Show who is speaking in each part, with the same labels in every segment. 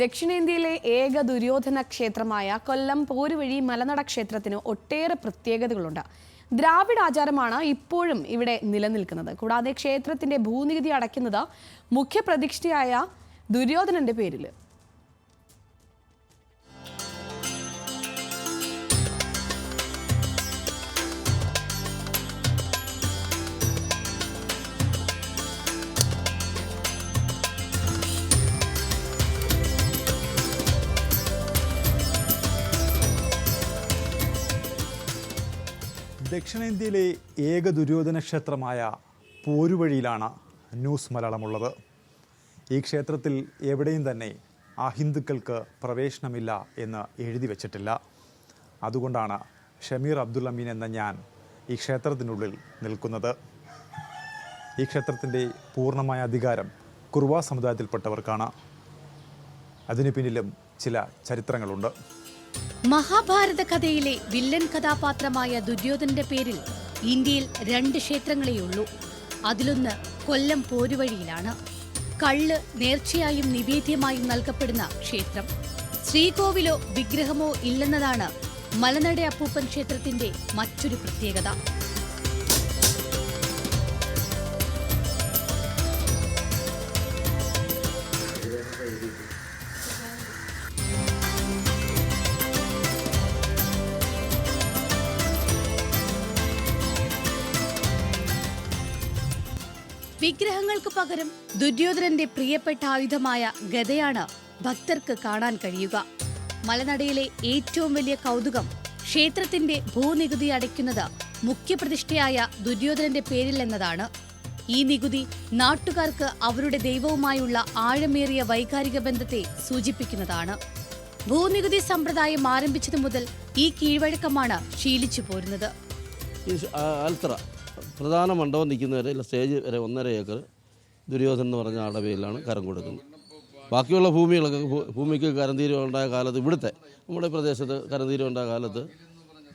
Speaker 1: ദക്ഷിണേന്ത്യയിലെ ഏക ദുര്യോധന ക്ഷേത്രമായ കൊല്ലം പോരുവഴി മലനട ക്ഷേത്രത്തിന് ഒട്ടേറെ പ്രത്യേകതകളുണ്ട്. ദ്രാവിഡ ആചാരമാണ് ഇപ്പോഴും ഇവിടെ നിലനിൽക്കുന്നത്. കൂടാതെ ക്ഷേത്രത്തിന്റെ ഭൂനികുതി അടയ്ക്കുന്നത് മുഖ്യപ്രതിഷ്ഠയായ ദുര്യോധനന്റെ പേരിൽ
Speaker 2: ദക്ഷിണേന്ത്യയിലെ ഏക ദുര്യോധന ക്ഷേത്രമായ പോരുവഴിയിലാണ് ന്യൂസ് മലയാളമുള്ളത്. ഈ ക്ഷേത്രത്തിൽ എവിടെയും തന്നെ അഹിന്ദുക്കൾക്ക് പ്രവേശനമില്ല എന്ന് എഴുതി വച്ചിട്ടില്ല. അതുകൊണ്ടാണ് ഷമീർ അബ്ദുൽ അമീൻ എന്ന ഞാൻ ഈ ക്ഷേത്രത്തിനുള്ളിൽ നിൽക്കുന്നത്. ഈ ക്ഷേത്രത്തിന്റെ പൂർണമായ അധികാരം കുർവ സമുദായത്തിൽപ്പെട്ടവർക്കാണ്. അതിനു പിന്നിലും ചില ചരിത്രങ്ങളുണ്ട്.
Speaker 3: മഹാഭാരത കഥയിലെ വില്ലൻ കഥാപാത്രമായ ദുര്യോധനന്റെ പേരിൽ ഇന്ത്യയിൽ രണ്ട് ക്ഷേത്രങ്ങളെയുള്ളൂ. അതിലൊന്ന് കൊല്ലം പോരുവഴിയിലാണ്. കള്ള് നേർച്ചയായും നിവേദ്യമായും നൽകപ്പെടുന്ന ക്ഷേത്രം. ശ്രീകോവിലോ വിഗ്രഹമോ ഇല്ലെന്നതാണ് മലനട അപ്പൂപ്പൻ ക്ഷേത്രത്തിന്റെ മറ്റൊരു പ്രത്യേകത. വിഗ്രഹങ്ങൾക്ക് പകരം ദുര്യോധനന്റെ പ്രിയപ്പെട്ട ആയുധമായ ഗതയാണ് ഭക്തർക്ക് കാണാൻ കഴിയുക. മലനടയിലെ ഏറ്റവും വലിയ കൗതുകം ക്ഷേത്രത്തിന്റെ ഭൂനികുതി അടയ്ക്കുന്നത് മുഖ്യപ്രതിഷ്ഠയായ ദുര്യോധനന്റെ പേരിൽ എന്നതാണ്. ഈ നികുതി നാട്ടുകാർക്ക് അവരുടെ ദൈവവുമായുള്ള ആഴമേറിയ വൈകാരിക ബന്ധത്തെ സൂചിപ്പിക്കുന്നതാണ്. ഭൂനികുതി സമ്പ്രദായം ആരംഭിച്ചതു മുതൽ ഈ കീഴ്വഴക്കമാണ് ശീലിച്ചു പോരുന്നത്.
Speaker 4: പ്രധാന മണ്ഡപം നിൽക്കുന്നവരെ ഇല്ല സ്റ്റേജ് വരെ ഒന്നര ഏക്കർ ദുര്യോധൻ എന്ന് പറഞ്ഞ ആളുടെ പേരിലാണ് കരം കൊടുക്കുന്നത്. ബാക്കിയുള്ള ഭൂമികളൊക്കെ ഭൂമിക്ക് കരന്തീരം ഉണ്ടായ കാലത്ത് ഇവിടുത്തെ നമ്മുടെ പ്രദേശത്ത് കരന്തീരം ഉണ്ടായ കാലത്ത്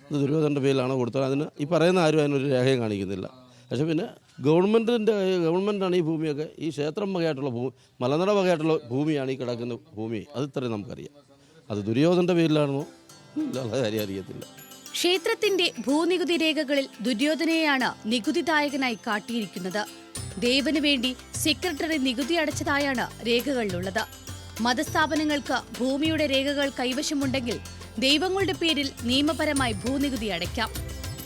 Speaker 4: ഇത് ദുര്യോധന്റെ പേരിലാണ് കൊടുത്തത്. അതിന് ഈ പറയുന്ന ആരും അതിനൊരു രേഖയും കാണിക്കുന്നില്ല. പക്ഷേ പിന്നെ ഗവൺമെന്റിന്റെ ഗവൺമെന്റാണ് ഈ ഭൂമിയൊക്കെ ഈ ക്ഷേത്രം വകയായിട്ടുള്ള ഭൂമി മലനട വകയായിട്ടുള്ള ഭൂമിയാണ് ഈ കിടക്കുന്ന ഭൂമി. അത് ഇത്രയും നമുക്കറിയാം. അത് ദുര്യോധന്റെ പേരിലാണെന്നോ? ഇല്ല കാര്യം അറിയത്തില്ല.
Speaker 3: ക്ഷേത്രത്തിന്റെ ഭൂനികുതി രേഖകളിൽ ദുര്യോധനയെയാണ് നികുതിദായകനായി കാട്ടിയിരിക്കുന്നത്. ദേവന് വേണ്ടി സെക്രട്ടറി നികുതി അടച്ചതായാണ് രേഖകളിലുള്ളത്. മതസ്ഥാപനങ്ങൾക്ക് ഭൂമിയുടെ രേഖകൾ കൈവശമുണ്ടെങ്കിൽ ദൈവങ്ങളുടെ പേരിൽ നിയമപരമായി ഭൂനികുതി അടയ്ക്കാം.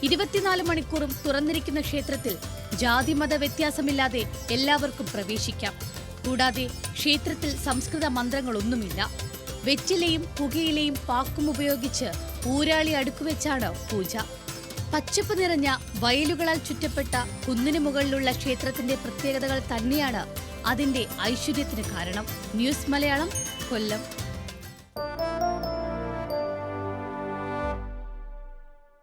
Speaker 3: ഇരുപത്തിനാല് മണിക്കൂറും തുറന്നിരിക്കുന്ന ക്ഷേത്രത്തിൽ ജാതിമത വ്യത്യാസമില്ലാതെ എല്ലാവർക്കും പ്രവേശിക്കാം. കൂടാതെ ക്ഷേത്രത്തിൽ സംസ്കൃത മന്ത്രങ്ങളൊന്നുമില്ല. വെറ്റിലയും പുകയിലയും പാക്കും ഉപയോഗിച്ച് ഊരാളി അടുക്കുവെച്ചാണ് പൂജ. പച്ചപ്പ് നിറഞ്ഞ വയലുകളാൽ ചുറ്റപ്പെട്ട കുന്നിനു മുകളിലുള്ള ക്ഷേത്രത്തിന്റെ പ്രത്യേകതകൾ തന്നെയാണ് അതിന്റെ ഐശ്വര്യത്തിന് കാരണം. ന്യൂസ് മലയാളം കൊല്ലം.